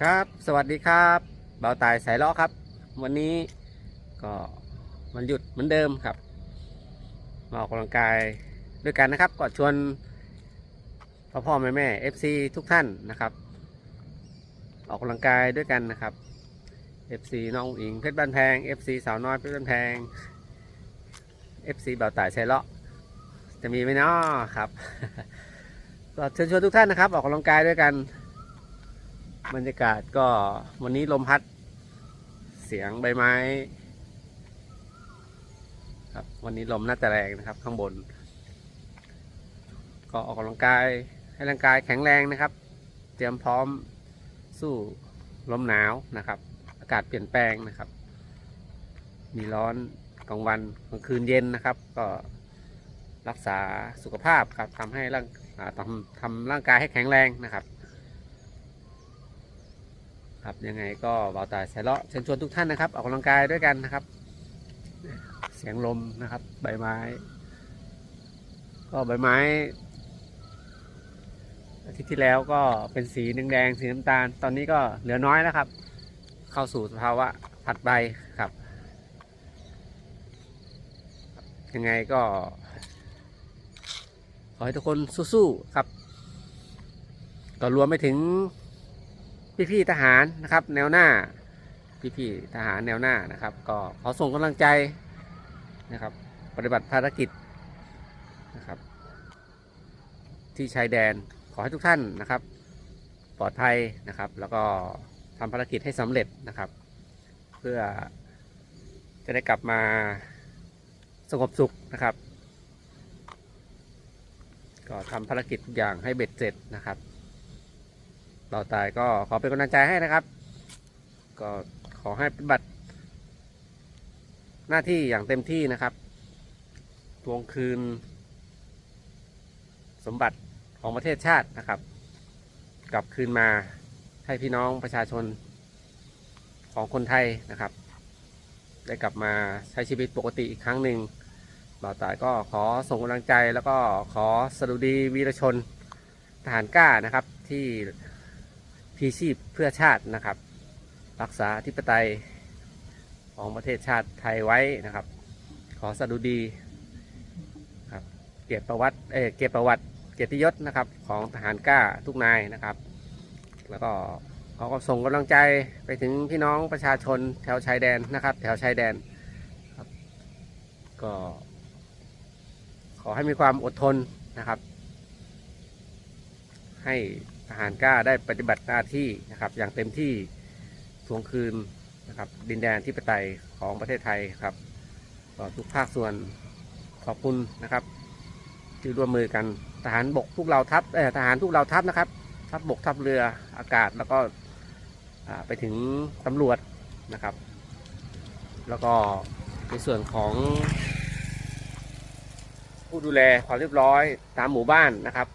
ครับ สวัสดีครับเบาตายสายล้อครับ วันนี้ก็มันหยุดเหมือนเดิมครับ มาออกกำลังกายด้วยกันนะครับ ก็ชวนพ่อพ่อแม่แม่ FC ทุกท่านนะครับ ออกกำลังกายด้วยกันนะครับ FC น้องอิงเพชรบ้านแพง FC สาวน้อยเพชรบ้านแพง FC เบาตายสายล้อจะมีไหมเนาะครับก็เชิญชวนทุกท่านนะครับ ออกกำลังกายด้วยกัน บรรยากาศก็วันนี้ลมพัดเสียงใบไม้ครับวันนี้ลมน่าจะแรงนะครับ ข้างบน ก็ออกกำลังกายให้ร่างกายแข็งแรงนะครับ เตรียมพร้อมสู้ลมหนาวนะครับ อากาศเปลี่ยนแปลงนะครับ มีร้อนกลางวันกลางคืนเย็นนะครับ ก็รักษาสุขภาพครับทำให้ร่างทำทำร่างกายให้แข็งแรงนะครับ ครับยังไงก็เบาตายสเลาะเชิญชวนทุกท่านนะครับ ออกกำลังกายด้วยกันนะครับ เสียงลมนะครับ ใบไม้ ก็ใบไม้อาทิตย์ที่แล้วก็เป็นสีแดงๆสีน้ำตาล ตอนนี้ก็เหลือน้อยแล้วครับ เข้าสู่สภาวะผัดใบครับ ยังไงก็ ขอให้ทุกคนสู้ๆครับก็รวมไปถึง พี่ๆทหารนะครับแนวหน้า พี่ๆทหารแนวหน้านะครับ ก็ขอส่งกำลังใจนะครับ ปฏิบัติภารกิจนะครับ ที่ชายแดนขอให้ทุกท่านนะครับ ปลอดภัยนะครับ แล้วก็ทำภารกิจให้สำเร็จนะครับ เพื่อจะได้กลับมาสงบสุขนะครับ ก็ทำภารกิจทุกอย่างให้เบ็ดเสร็จนะครับ เราตายก็ขอเป็นกำลังใจให้นะครับ ก็ขอให้ปฏิบัติ หน้าที่อย่างเต็มที่นะครับทวงคืน สมบัติของประเทศชาตินะครับ กลับคืนมาให้พี่น้องประชาชนของคนไทยนะครับ ได้กลับมาใช้ชีวิตปกติอีกครั้งหนึ่งบ่าวตายก็ขอส่งกำลังใจแล้วก็ขอสดุดีวีรชนทหารกล้านะครับที่ พีชีพเพื่อชาตินะครับ รักษาธิปไตยของประเทศชาติไทยไว้นะครับ ขอสดุดีครับเกียรติประวัติเออเกียรติประวัติเกียรติยศนะครับของทหารกล้าทุกนายนะครับ แล้วก็ขอส่งกำลังใจไปถึงพี่น้องประชาชนแถวชายแดนนะครับ แถวชายแดนครับก็ ขอให้มีความอดทนนะครับ ให้ หารกล้าได้ปฏิบัติหน้าที่นะครับ อย่างเต็มที่ทวงคืนนะครับ ดินแดนที่ปไตยของประเทศไทยครับก็ทุกภาคส่วนขอบคุณนะครับที่ร่วมมือกันทหารบกทุกเหล่าทัพเออทหารทุกเหล่าทัพนะครับ ทัพบกทัพเรืออากาศแล้วก็ไปถึงตำรวจนะครับ แล้วก็ในส่วนของผู้ดูแลความเรียบร้อยตามหมู่บ้านนะครับ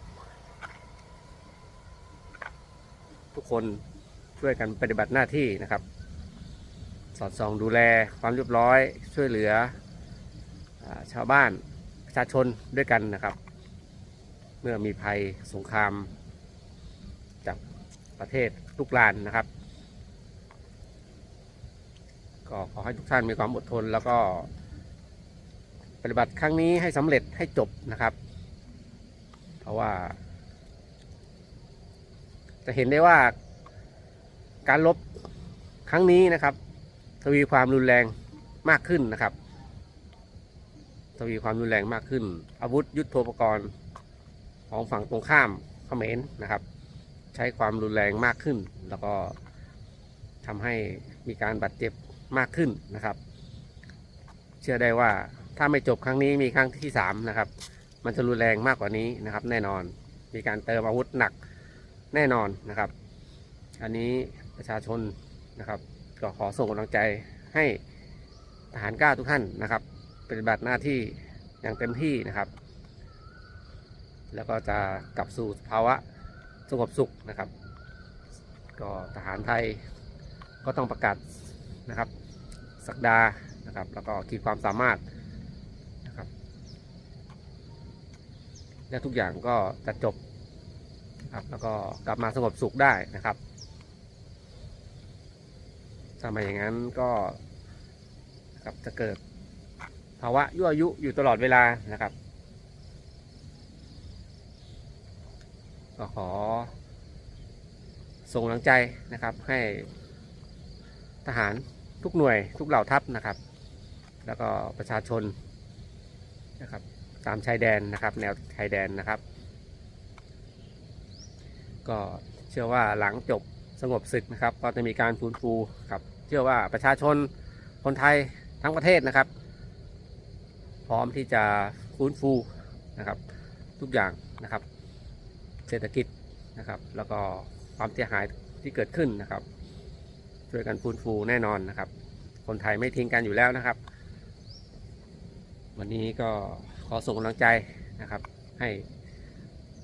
ทุกคนช่วยกันปฏิบัติหน้าที่นะครับ สอดส่องดูแลความเรียบร้อยช่วยเหลืออชาวบ้านประชาชนด้วยกันนะครับ เมื่อมีภัยสงคราม จากประเทศลุกลานนะครับ ก็ขอให้ทุกท่านมีความอดทนแล้วก็ปฏิบัติครั้งนี้ให้สำเร็จให้จบนะครับ เพราะว่า จะเห็นได้ว่าการลบครั้งนี้นะครับ ทวีความรุนแรงมากขึ้นนะครับ ทวีความรุนแรงมากขึ้น อาวุธยุทโธปกรณ์ของฝั่งตรงข้ามเขมรนะครับ ใช้ความรุนแรงมากขึ้น แล้วก็ทำให้มีการบาดเจ็บมากขึ้นนะครับ เชื่อได้ว่าถ้าไม่จบครั้งนี้มีครั้งที่สามนะครับ มันจะรุนแรงมากกว่านี้นะครับ แน่นอนมีการเติมอาวุธหนัก แน่นอนนะครับ อันนี้ประชาชนนะครับก็ขอส่งกำลังใจให้ทหารกล้าทุกท่านนะครับปฏิบัติหน้าที่อย่างเต็มที่นะครับ แล้วก็จะกลับสู่ภาวะสงบสุขนะครับ ก็ทหารไทยก็ต้องประกาศนะครับสักดานะครับ แล้วก็ขีดความสามารถนะครับ และทุกอย่างก็จะจบ ครับ แล้วก็กลับมาสงบสุขได้นะครับถ้าไมอย่างนั้นก็นะครับจะเกิดภาวะยั่วยุอยู่ตลอดเวลานะครับ ก็ขอ ส่งกำลังใจนะครับ ให้ทหารทุกหน่วยทุกเหล่าทัพนะครับ แล้วก็ประชาชนนะครับ ตามชายแดนนะครับ แนวชายแดนนะครับ ก็เชื่อว่าหลังจบสงบศึกนะครับ ก็จะมีการฟื้นฟูครับ เชื่อว่าประชาชนคนไทยทั้งประเทศนะครับ พร้อมที่จะฟื้นฟูนะครับ ทุกอย่างนะครับ เศรษฐกิจนะครับ แล้วก็ความเสียหายที่เกิดขึ้นนะครับ ช่วยกันฟื้นฟูแน่นอนนะครับ คนไทยไม่ทิ้งกันอยู่แล้วนะครับ วันนี้ก็ขอส่งกำลังใจนะครับ ให้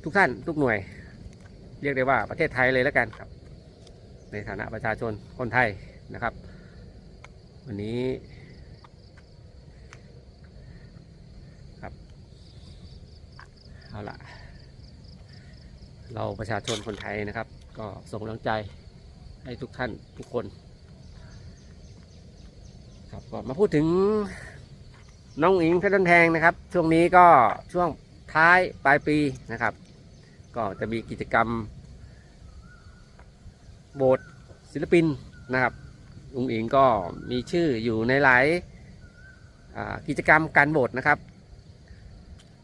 ทุกท่านทุกหน่วย เรียกได้ว่าประเทศไทยเลยแล้วกันครับ ในฐานะประชาชนคนไทยนะครับ วันนี้ครับเอาละเราประชาชนคนไทยนะครับ ก็ส่งกำลังใจให้ทุกท่านทุกคน ครับก็มาพูดถึงน้องอิงเพชรบ้านแพงนะครับ ช่วงนี้ก็ช่วงท้ายปลายปีนะครับ ก็จะมีกิจกรรมโบสถ์ศิลปินนะครับอุงอิงก็มีชื่ออยู่ในหลายกิจกรรมการโบสถ์นะครับ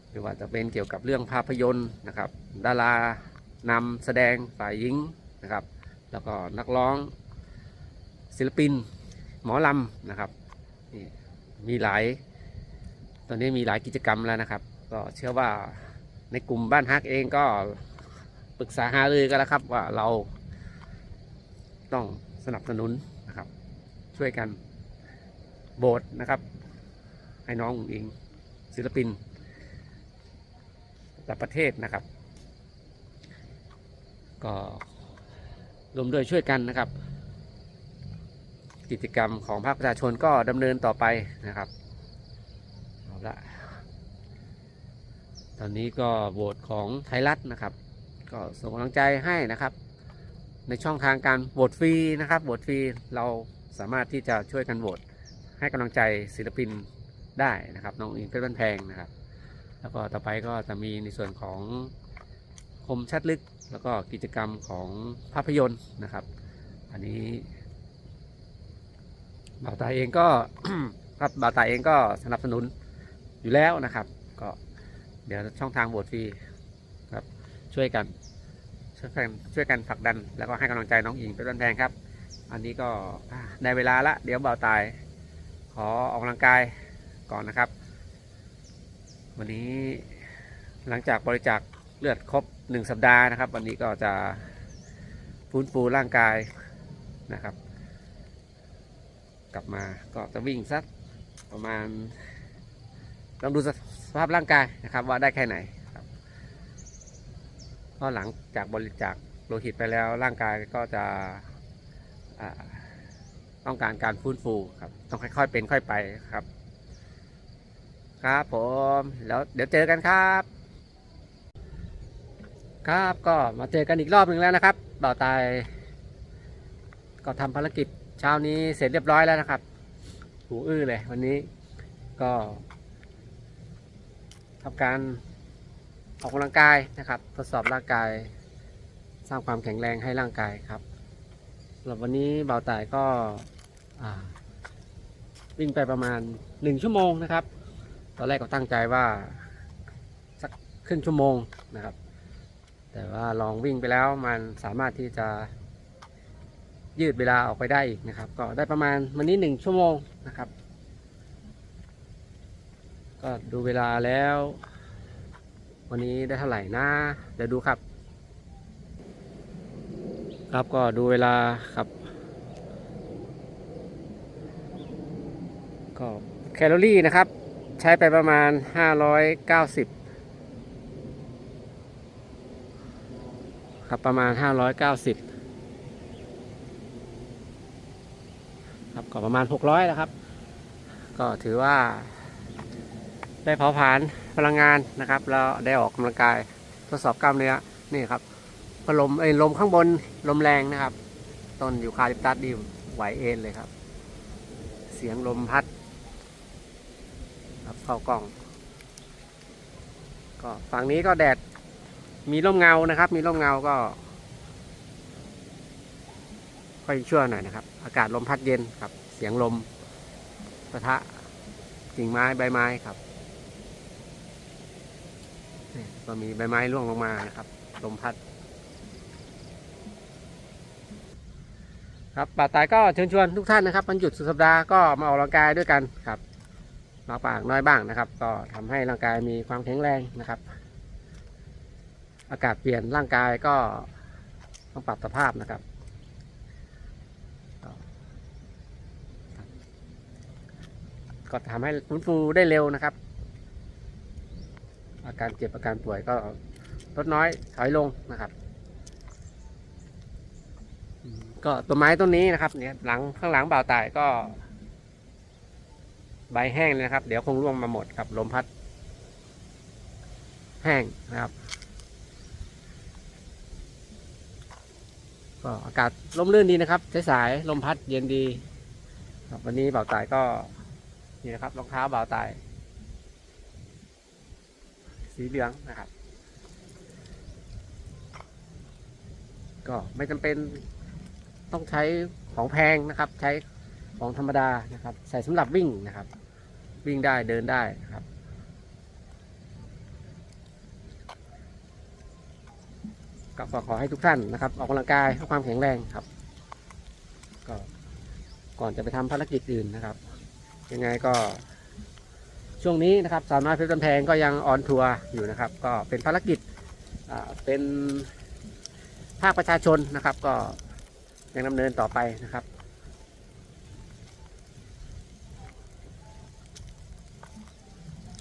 ไม่ว่าจะเป็นเกี่ยวกับเรื่องภาพยนตร์นะครับ ดารานำแสดงฝ่ายหญิงนะครับ แล้วก็นักร้องศิลปิน หมอลำนะครับนี่มีหลาย ตอนนี้มีหลายกิจกรรมแล้วนะครับ ก็เชื่อว่า ในกลุ่มบ้านฮักเองก็ปรึกษาหารือกันแล้วครับว่าเราต้องสนับสนุนนะครับ ช่วยกันโบสถ์นะครับ ให้น้องอุ๋งอิงศิลปินระดับประเทศนะครับ ก็รวมด้วยช่วยกันนะครับ กิจกรรมของภาคประชาชนก็ดำเนินต่อไปนะครับเอาละ ตอนนี้ก็โหวตของไทยรัฐนะครับ ก็ส่งกำลังใจให้นะครับ ในช่องทางการโหวตฟรีนะครับโหวตฟรีเราสามารถที่จะช่วยกันโหวตให้กำลังใจศิลปินได้นะครับน้องอิงเป็นบ้านแพงนะครับ แล้วก็ต่อไปก็จะมีในส่วนของคมชัดลึก แล้วก็กิจกรรมของภาพยนตร์นะครับ อันนี้บ่าวตาเองก็ครับบ่าวตาเองก็สนับสนุนอยู่แล้วนะครับ ก็ เดี๋ยวช่องทางโหวตฟรีครับ ช่วยกันช่วยกันช่วยกันผลักดัน แล้วก็ให้กำลังใจน้องหญิงเป็นต้นแพงครับ อันนี้ก็อ่าได้เวลาละ เดี๋ยวเบาตาย ขอออกกำลังกายก่อนนะครับ วันนี้หลังจากบริจาคเลือดครบหนึ่งสัปดาห์นะครับ วันนี้ก็จะฟื้นฟูร่างกายนะครับ กลับมาก็จะวิ่งสักประมาณ ลองดูสภาพร่างกายนะครับว่าได้แค่ไหนเพราะหลังจากบริจาคโลหิตไปแล้วร่างกายก็จะต้องการการฟื้นฟูครับต้องค่อยๆเป็นค่อยไปครับ ครับผมแล้วเดี๋ยวเจอกันครับ ครับก็มาเจอกันอีกรอบหนึ่งแล้วนะครับบ่าวตาย ก็ทำภารกิจเช้านี้เสร็จเรียบร้อยแล้วนะครับ หูอื้อเลยวันนี้ก็ ทำการออกกำลังกายนะครับ ทดสอบร่างกาย สร้างความแข็งแรงให้ร่างกายครับสำหรับวันนี้เบาต่ายก็วิ่งไปประมาณหนึ่งชั่วโมงนะครับ ตอนแรกก็ตั้งใจว่าสักครึ่งชั่วโมงนะครับ แต่ว่าลองวิ่งไปแล้วมันสามารถที่จะยืดเวลาออกไปได้อีกนะครับ ก็ได้ประมาณวันนี้หนึ่งชั่วโมงนะครับ ก็ดูเวลาแล้ว วันนี้ได้เท่าไหร่นะเดี๋ยวดูครับ ครับก็ดูเวลาครับ ก็แคลอรี่นะครับ ใช้ไปประมาณ 590ครับประมาณ 590 ครับก็ประมาณ 600 แล้วครับ ก็ถือว่า ได้เผาผลาญพลังงานนะครับแล้วได้ออกกำลังกายทดสอบกล้ามเนื้อนี่ครับพัดลมเอ้ลมข้างบนลมแรงนะครับต้นอยู่คาลิปตัสดีไหวเอ็นเลยครับ เสียงลมพัด ครับเข้ากล้องก็ฝั่งนี้ก็แดดมีร่มเงานะครับ มีร่มเงาก็ค่อยชั่วหน่อยนะครับ อากาศลมพัดเย็นครับ เสียงลมปะทะกิ่งไม้ใบไม้ครับนี่ ก็มีใบไม้ร่วงลงมานะครับ ลมพัด ครับป่าตายก็เชิญชวนทุกท่านนะครับวันหยุดสุดสัปดาห์ก็มาออกกำลังกายด้วยกันครับมาปากน้อยบ้างนะครับ ก็ทำให้ร่างกายมีความแข็งแรงนะครับ อากาศเปลี่ยนร่างกายก็ต้องปรับสภาพนะครับก็ทำให้ฟื้นฟูได้เร็วนะครับ อาการเจ็บอาการป่วยก็ลดน้อยถอยลงนะครับก็ต้นไม้ต้นนี้นะครับเนี่ยหลังข้างหลังบ่าวตายก็ ใบแห้งเลยนะครับ เดี๋ยวคงร่วงมาหมดครับลมพัด แห้งนะครับก็อากาศร่มรื่นดีนะครับสายๆลมพัดเย็นดี ครับวันนี้บ่าวตายก็นี่นะครับรองเท้าบ่าวตาย สีเหลืองนะครับ ก็ไม่จำเป็นต้องใช้ของแพงนะครับ ใช้ของธรรมดานะครับ ใส่สำหรับวิ่งนะครับ วิ่งได้เดินได้นะครับก็ขอให้ทุกท่านนะครับ ออกกำลังกายเพื่อความแข็งแรงครับ ก็ก่อนจะไปทำภารกิจอื่นนะครับ ยังไงก็ ช่วงนี้นะครับสาวน้อยเพชรบันแพงก็ยังออนทัวร์อยู่นะครับ ก็เป็นภารกิจเป็นภาคประชาชนนะครับ ก็ยังดำเนินต่อไปนะครับ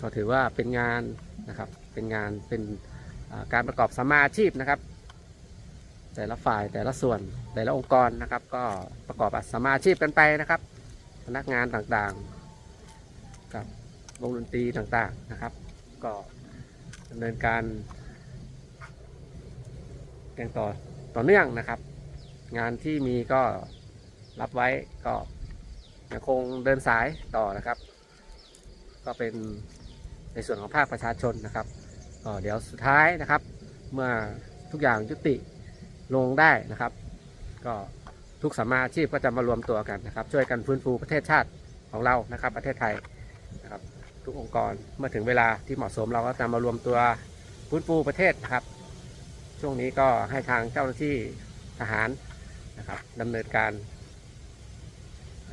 ก็ถือว่าเป็นงานนะครับ เป็นงานเป็นการประกอบสมาอาชีพนะครับ แต่ละฝ่ายแต่ละส่วนแต่ละองค์กรนะครับ ก็ประกอบสมาอาชีพกันไปนะครับ พนักงานต่างๆกับ วงดนตรีต่างๆนะครับ ก็ดำเนินการอย่งต่อต่อเนื่องนะครับ งานที่มีก็รับไว้ก็ยังคงเดินสายต่อนะครับ ก็เป็นในส่วนของภาคประชาชนนะครับก็เดี๋ยวสุดท้ายนะครับ เมื่อทุกอย่างยุติลงได้นะครับ ก็ทุกสมมาอาชีพก็จะมารวมตัวกันนะครับ ช่วยกันฟื้นฟูประเทศชาติของเรานะครับ ประเทศไทยนะครับ ทุกองค์กร เมื่อถึงเวลาที่เหมาะสมเราก็จะมารวมตัวฟื้นฟูประเทศนะครับ ช่วงนี้ก็ให้ทางเจ้าหน้าที่ทหารนะครับดำเนินการ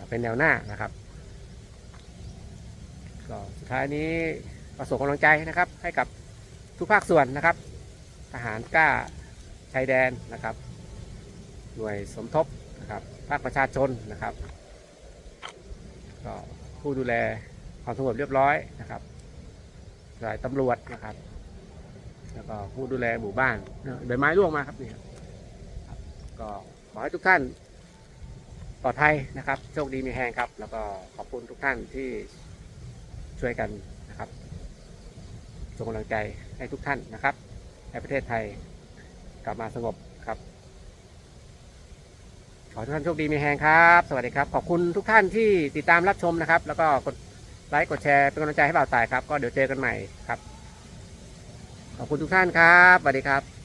เป็นแนวหน้านะครับก็สุดท้ายนี้ประสบกำลังใจนะครับ ให้กับทุกภาคส่วนนะครับ ทหารกล้าชายแดนนะครับ หน่วยสมทบนะครับ ภาคประชาชนนะครับ ก็ผู้ดูแล ความสงบเรียบร้อยนะครับสายตำรวจนะครับ แล้วก็ผู้ดูแลหมู่บ้านใบไม้ร่วงมาครับนี่ครับก็ขอให้ทุกท่านปลอดภัยนะครับ โชคดีมีแหงครับ แล้วก็ขอบคุณทุกท่านที่ช่วยกันนะครับส่งกำลังใจให้ทุกท่านนะครับให้ประเทศไทยกลับมาสงบครับ ขอทุกท่านโชคดีมีแหงครับ สวัสดีครับ ขอบคุณทุกท่านที่ติดตามรับชมนะครับ แล้วก็กด ไลค์กดแชร์เป็นกำลังใจให้บ่าวตายครับ ก็เดี๋ยวเจอกันใหม่ครับ ขอบคุณทุกท่านครับสวัสดีครับ